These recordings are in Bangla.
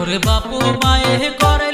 ওরে বাপু মায়ে করাইলো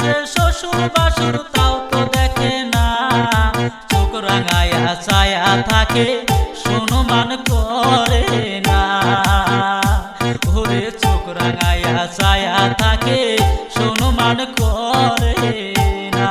আছে শ্বশুর বাসুর তাও তো দেখে না। চোখ রাঙায়া ছায়া থাকে মান করে না। ওরে চোখ রাঙায়া ছায়া থাকে মান করে না।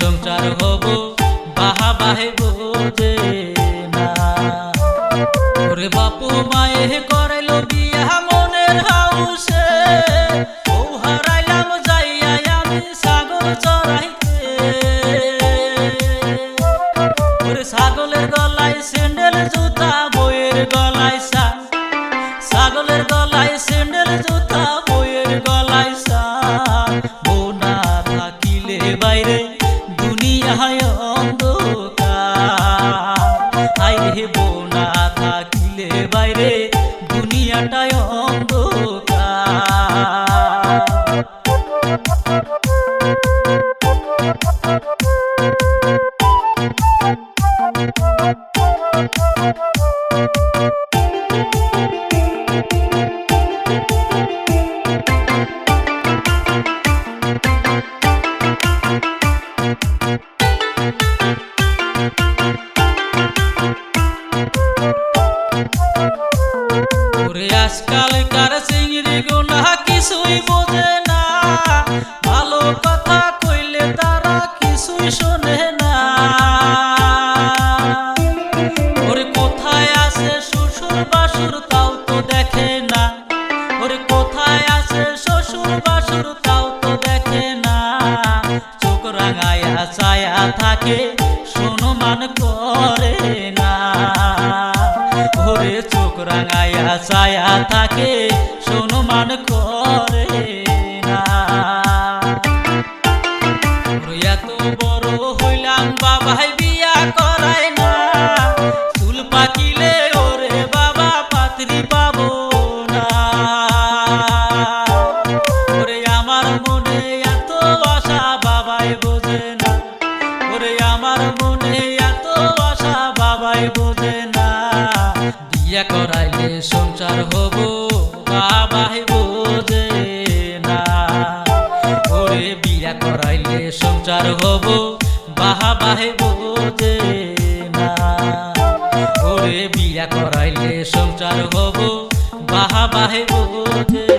সংসার হব, বাহা বাহে বোঝে না। ওরে বাপু মায়ে করাইলো বিয়া মনের হাউসে ও হারাইলাম যাইয়া আমি সাগর চড়াইতে। ওরে ছাগলের গলায় স্যান্ডেল, জুতা, বইয়ের গলায় সা গলায় জুতা দুনিয়ায় অন্ধকার। হাই রে বোনা থাকিলে বাইরে দুনিয়াটায় অন্ধকার। ওরে আজকালকার চিংড়ি গুনা কিছুই বোঝে না। ভালো কথা কইলে তারা কিছুই শোনে না। ওরে কোথায় আছে শ্বশুর বাসুর তাও তো দেখে না। ওরে কোথায় আছে শ্বশুর বাসুর তাও তো দেখে না। চোখ রাঙায়া ছায়া থাকে, শোনো মান ছায়া থাকে, শোনো মান করে না। বড় হইলাম, বাবাই বিয়া করায় না। চুল পাকিলে ওরে বাবা পাত্রী পাবো না। মনে বাবাই মনে বাবাই বিয়া করাইলে সংসার হব বাবাই বোঝে না। ওরে বিয়া করাইলে সংসার হব, বাহা বাহে বোঝে না। ওরে বিয়া করাইলে সংসার হব, বাহা বাহে বোঝে